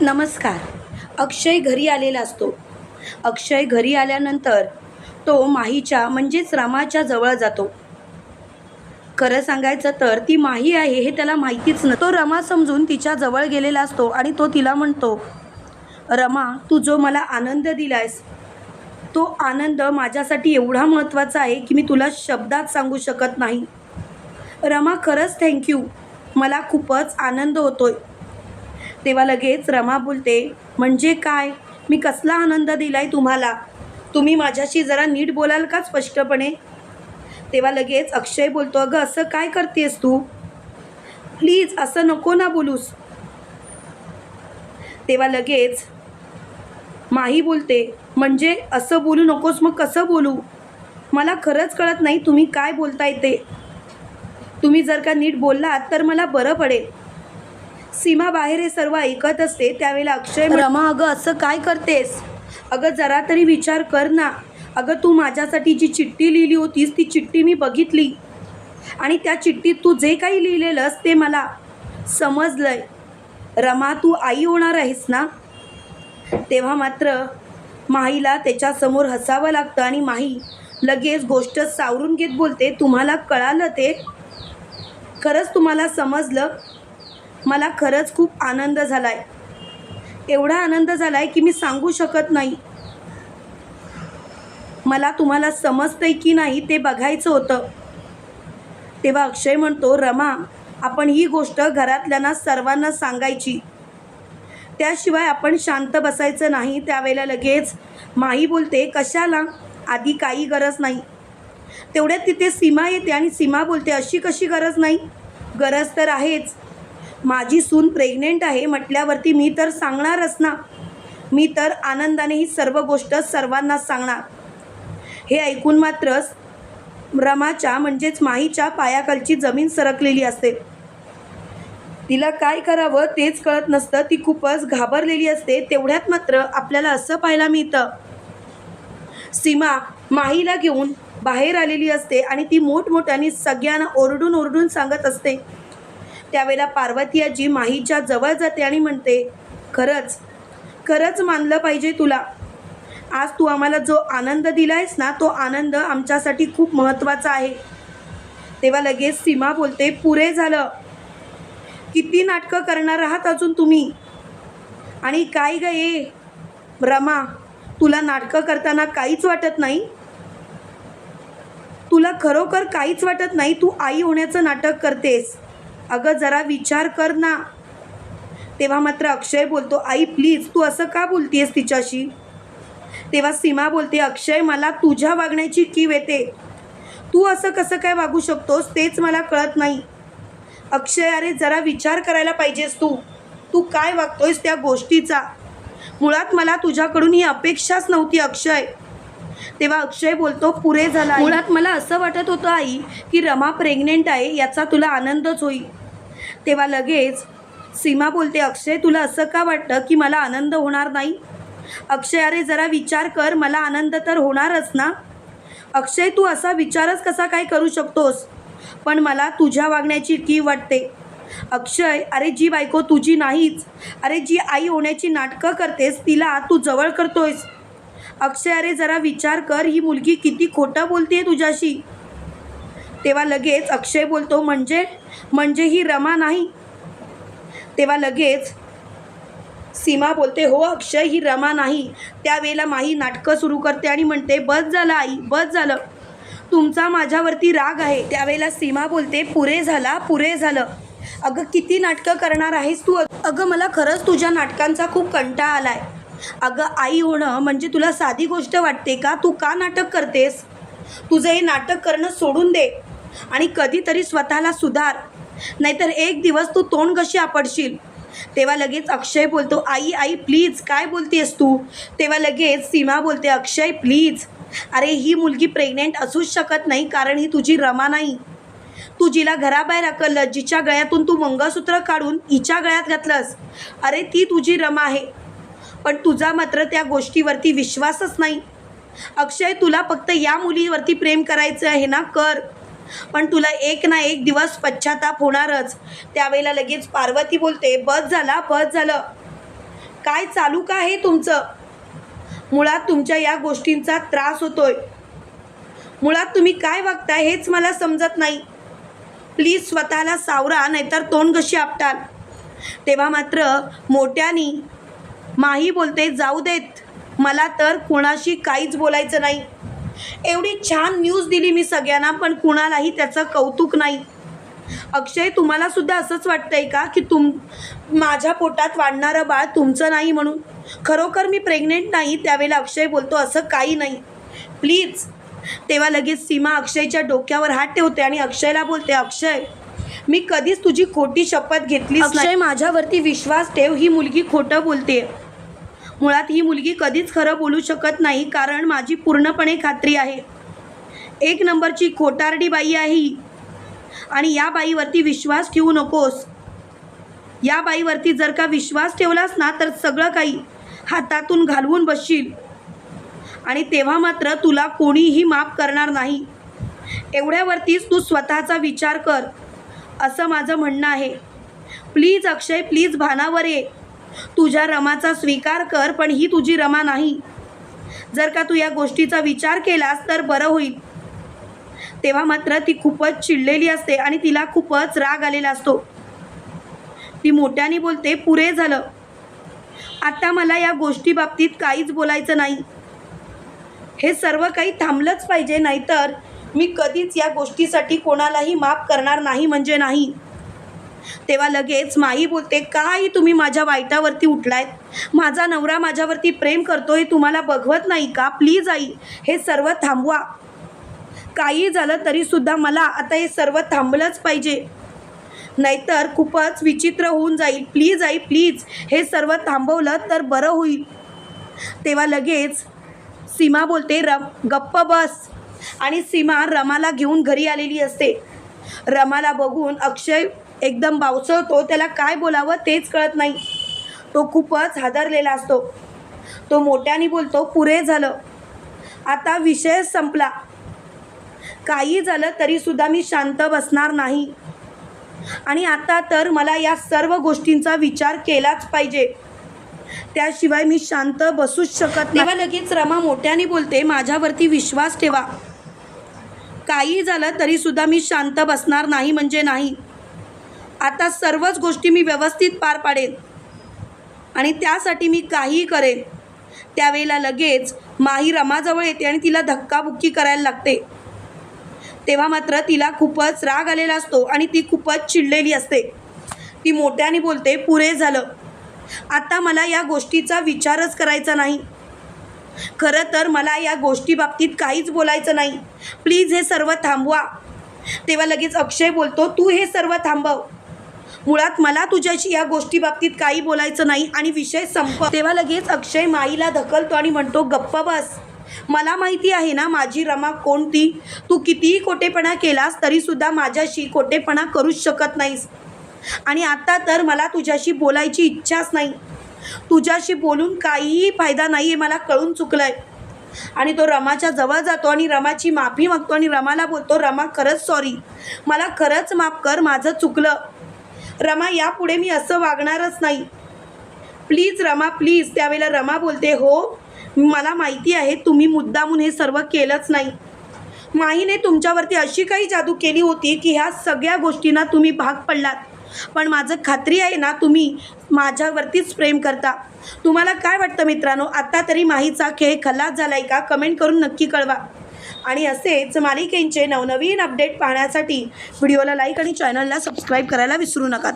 नमस्कार. अक्षय घरी आलेला असतो. अक्षय घरी आल्यानंतर तो माहीच्या म्हणजेच रमाच्या जवळ जातो. खरं सांगायचं तर ती माही आहे हे त्याला माहितीच न तो रमा समजून तिच्या जवळ गेलेला असतो आणि तो तिला म्हणतो रमा तू जो मला आनंद दिलायस तो आनंद माझ्यासाठी एवढा महत्त्वाचा आहे की मी तुला शब्दात सांगू शकत नाही. रमा खरंच थँक्यू मला खूपच आनंद होतोय. तेव्हा लगेच रमा बोलते म्हणजे काय? मी कसला आनंद दिलाय तुम्हाला? तुम्ही माझ्याशी जरा नीट बोलाल का स्पष्टपणे? तेव्हा लगेच अक्षय बोलतो अगं असं काय करतेस तू? प्लीज असं नको ना बोलूस. तेव्हा लगेच माही बोलते म्हणजे असं बोलू नकोस मग कसं बोलू? मला खरंच कळत नाही तुम्ही काय बोलताय ते. तुम्ही जर का नीट बोललात तर मला बरं पडेल. सीमा बाहेर हे सर्व ऐकत असते त्यावेळेला अक्षय रमा अगं असं काय करतेस? अगं जरा तरी विचार कर ना. अगं तू माझ्यासाठी जी चिठ्ठी लिहिली होतीस ती चिठ्ठी मी बघितली. आणि त्या चिठ्ठीत तू जे काही लिहिलेलंस ते मला समजलंय. रमा तू आई होणार आहेस ना? तेव्हा मात्र माहीला त्याच्यासमोर हसावं लागतं आणि माही लगेच गोष्ट सावरून घेत बोलते तुम्हाला कळालं ते? खरंच तुम्हाला समजलं? मला खरंच खूप आनंद झाला आहे एवढा आनंद झाला आहे की मी सांगू शकत नाही. मला तुम्हाला समजतंय की नाही ते बघायचं होतं. तेव्हा अक्षय म्हणतो रमा आपण ही गोष्ट घरातल्यांना सर्वांना सांगायची. त्याशिवाय आपण शांत बसायचं नाही. त्यावेळेला लगेच माही बोलते कशाला? आधी काही गरज नाही. तेवढ्यात तिथे सीमा येते आणि सीमा बोलते अशी कशी गरज नाही? गरज तर आहेच. माझी सून प्रेग्नेंट आहे म्हटल्यावरती मी तर सांगणारच ना. मी तर आनंदाने ही सर्व गोष्ट सर्वांना सांगणार. हे ऐकून मात्र रमाच्या म्हणजेच माहीच्या पायाखालची जमीन सरकलेली असते. तिला काय करावं तेच कळत नसतं. ती खूपच घाबरलेली असते. तेवढ्यात मात्र आपल्याला असं पाहायला मिळतं. सीमा माहीला घेऊन बाहेर आलेली असते आणि ती मोठमोठ्याने सगळ्यांना ओरडून ओरडून सांगत असते. त्यावेळेला पार्वती आजी माहीच्या जवळ जाते आणि म्हणते खरंच खरंच मानलं पाहिजे तुला. आज तू आम्हाला जो आनंद दिलायस ना तो आनंद आमच्यासाठी खूप महत्त्वाचा आहे. तेव्हा लगेच सीमा बोलते पुरे झालं. किती नाटकं करणार आहात अजून तुम्ही? आणि काय ग ये रमा तुला नाटकं करताना काहीच वाटत नाही? तुला खरोखर काहीच वाटत नाही? तू आई होण्याचं नाटक करतेस. अगं जरा विचार कर ना. तेव्हा मात्र अक्षय बोलतो आई प्लीज तू असं का बोलतीयस तिच्याशी? तेव्हा सीमा बोलते अक्षय मला तुझ्या वागण्याची कीव येते. तू असं कसं काय वागू शकतोस तेच मला कळत नाही. अक्षय अरे जरा विचार करायला पाहिजेस तू. तू काय वागतोयस त्या गोष्टीचा? मुळात मला तुझ्याकडून ही अपेक्षाच नव्हती अक्षय. तेव्हा अक्षय बोलतो पुरे झाला मुळात मला असं वाटत होतं आई की रमा प्रेग्नेंट आहे याचा तुला आनंदच होईल. तेव्हा लगेच सीमा बोलते अक्षय तुला असं का वाटतं की मला आनंद होणार नाही? अक्षय अरे जरा विचार कर मला आनंद तर होणारच ना? अक्षय तू असा विचारच कसा काय करू शकतोस? पण मला तुझ्या वागण्याची की वाटते. अक्षय अरे जी बायको तुझी नाहीच. अरे जी आई होण्याची नाटकं करतेस तिला तू जवळ करतोयस. अक्षय अरे जरा विचार कर ही मुलगी किती खोटं बोलते तुझ्याशी? तेव्हा लगेच अक्षय बोलतो म्हणजे? म्हणजे ही रमा नाही? तेव्हा लगेच सीमा बोलते हो अक्षय ही रमा नाही. त्यावेळेला माही नाटकं सुरू करते आणि म्हणते बस झालं आई बस झालं. तुमचा माझ्यावरती राग आहे. त्यावेळेला सीमा बोलते पुरे झाला पुरे झालं. अगं किती नाटकं करणार आहेस तू? अगं मला खरंच तुझ्या नाटकांचा खूप कंटाळा आहे अगं आई होणं म्हणजे तुला साधी गोष्ट वाटते का? तू का नाटक करतेस? तुझं हे नाटक करणं सोडून दे आणि कधीतरी स्वतःला सुधार. नाहीतर एक दिवस तू तोंड कशी आपडशील? तेव्हा लगेच अक्षय बोलतो आई आई प्लीज काय बोलतेस तू? तेव्हा लगेच सीमा बोलते अक्षय प्लीज अरे ही मुलगी प्रेग्नेंट असूच शकत नाही कारण ही तुझी रमा नाही. तू जिला घराबाहेर अकललं जिच्या गळ्यातून तू मंगळसूत्र काढून हिच्या गळ्यात घातलंस. अरे ती तुझी रमा आहे. पण तुझा मात्र त्या गोष्टीवरती विश्वासच नाही. अक्षय तुला फक्त या मुलीवरती प्रेम करायचं आहे ना? कर. पण तुला एक ना एक दिवस पश्चाताप होणारच. त्यावेळेला लगेच पार्वती बोलते बस झाला बस झालं. काय चालू का आहे तुमचं? मुळात तुमच्या या गोष्टींचा त्रास होतोय. मुळात तुम्ही काय वागताय हेच मला समजत नाही. प्लीज स्वतःला सावरा नाहीतर तोंड कशी आपटाल. तेव्हा मात्र मोठ्यानी माही बोलते जाऊ देत. मला तर कुणाशी काहीच बोलायचं नाही. एवढी छान न्यूज दिली मी सगळ्यांना पण कुणालाही त्याचं कौतुक नाही. अक्षय तुम्हाला सुद्धा असंच वाटतंय का की तुम माझ्या पोटात वाढणारं बाळ तुमचं नाही म्हणून? खरोखर मी प्रेग्नेंट नाही त्यावेळेला अक्षय बोलतो असं काही नाही. प्लीज तेव्हा लगेच सीमा अक्षयच्या डोक्यावर हात ठेवते आणि अक्षयला बोलते अक्षय मी कधीच तुझी खोटी शपथ घेतली अक्षय माझ्यावरती विश्वास ठेव ही मुलगी खोटं बोलते. मुळात ही मुलगी कधीच खरं बोलू शकत नाही कारण माझी पूर्णपणे खात्री आहे. एक नंबरची खोटारडी बाई आहे ही. आणि या बाईवरती विश्वास ठेवू नकोस. या बाईवरती जर का विश्वास ठेवलास ना तर सगळं काही हातातून घालवून बसशील. आणि तेव्हा मात्र तुला कोणीही माफ करणार नाही. एवढ्यावरतीच तू स्वतःचा विचार कर. असं माझं म्हणणं आहे. प्लीज अक्षय प्लीज भानावर ये तुझ्या रमाचा स्वीकार कर पण ही तुझी रमा नाही. जर का तू या गोष्टीचा विचार केलास तर बरं होईल. तेव्हा मात्र ती खूपच चिडलेली असते आणि तिला खूपच राग आलेला असतो. ती मोठ्याने बोलते पुरे झालं. आता मला या गोष्टीबाबतीत काहीच बोलायचं नाही. हे सर्व काही थांबलंच पाहिजे नाहीतर मी कधीच या गोष्टीसाठी कोणालाही माफ करणार नाही म्हणजे नाही. तेव्हा लगेच माई बोलते काही तुम्ही माझ्या वाईटावरती उठलायत? माझा नवरा माझ्यावरती प्रेम करतोय तुम्हाला बघवत नाही का? प्लीज आई हे सर्व थांबवा. काही झालं तरीसुद्धा मला आता हे सर्व थांबलंच पाहिजे. नाहीतर खूपच विचित्र होऊन जाईल. प्लीज आई प्लीज हे सर्व थांबवलं तर बरं होईल. तेव्हा लगेच सीमा बोलते र गप्प बस. आणि सीमा रमाला घेऊन घरी आलेली असते. रमाला बघून अक्षय एकदम बावचळतो त्याला काय बोलावं तेच कळत नाही. तो खूपच हादरलेला असतो. तो मोठ्याने बोलतो पुरे झालं. आता विषय संपला. काही झालं तरीसुद्धा मी शांत बसणार नाही. आणि आता तर मला या सर्व गोष्टींचा विचार केलाच पाहिजे. त्याशिवाय मी शांत बसूच शकत नाही. तेव्हा लगेच रमा मोठ्याने बोलते माझ्यावरती विश्वास ठेवा. काही झालं तरीसुद्धा मी शांत बसणार नाही म्हणजे नाही. आता सर्वच गोष्टी मी व्यवस्थित पार पाडेन. आणि त्यासाठी मी काहीही करेन. त्यावेळेला लगेच माही रमाजवळ येते आणि तिला धक्काबुक्की करायला लागते. तेव्हा मात्र तिला खूपच राग आलेला असतो आणि ती खूपच चिडलेली असते. ती मोठ्याने बोलते पुरे झालं. आता मला या गोष्टीचा विचारच करायचा नाही. खरं तर मला या गोष्टीबाबतीत काहीच बोलायचं नाही. प्लीज हे सर्व थांबवा. तेव्हा लगेच अक्षय बोलतो तू हे सर्व थांबव. मुळात मला तुझ्याशी या गोष्टीबाबतीत काही बोलायचं नाही आणि विषय संप तेव्हा लगेच अक्षय माईला धकलतो आणि म्हणतो गप्प बस. मला माहिती आहे ना माझी रमा कोणती? तू कितीही खोटेपणा केलास तरीसुद्धा माझ्याशी खोटेपणा करूच शकत नाहीस. आणि आता तर मला तुझ्याशी बोलायची इच्छाच नाही. तुझ्याशी बोलून काहीही फायदा नाही आहे मला कळून चुकलं आहे आणि तो रमाच्या जवळ जातो आणि रमाची माफी मागतो आणि रमाला बोलतो रमा खरंच सॉरी मला खरंच माफ कर माझं चुकलं. रमा यापुढे मी असं वागणारच नाही. Please Rama please. त्यावेळेला रमा बोलते हो मला माहिती आहे तुम्ही मुद्दामून हे सर्व केलंच नाही. माहीने तुमच्यावरती अशी काही जादू केली होती की ह्या सगळ्या गोष्टींना तुम्ही भाग पडलात. पण माझं खात्री आहे ना तुम्ही माझ्यावरतीच प्रेम करता. तुम्हाला काय वाटतं मित्रांनो? आत्ता तरी माहीचा खेळ खलास झाला आहे का? कमेंट करून नक्की कळवा. आणि असेच मालिकेंचे नवनवीन अपडेट पाहण्यासाठी व्हिडिओला लाईक आणि चॅनलला सबस्क्राईब करायला विसरू नका.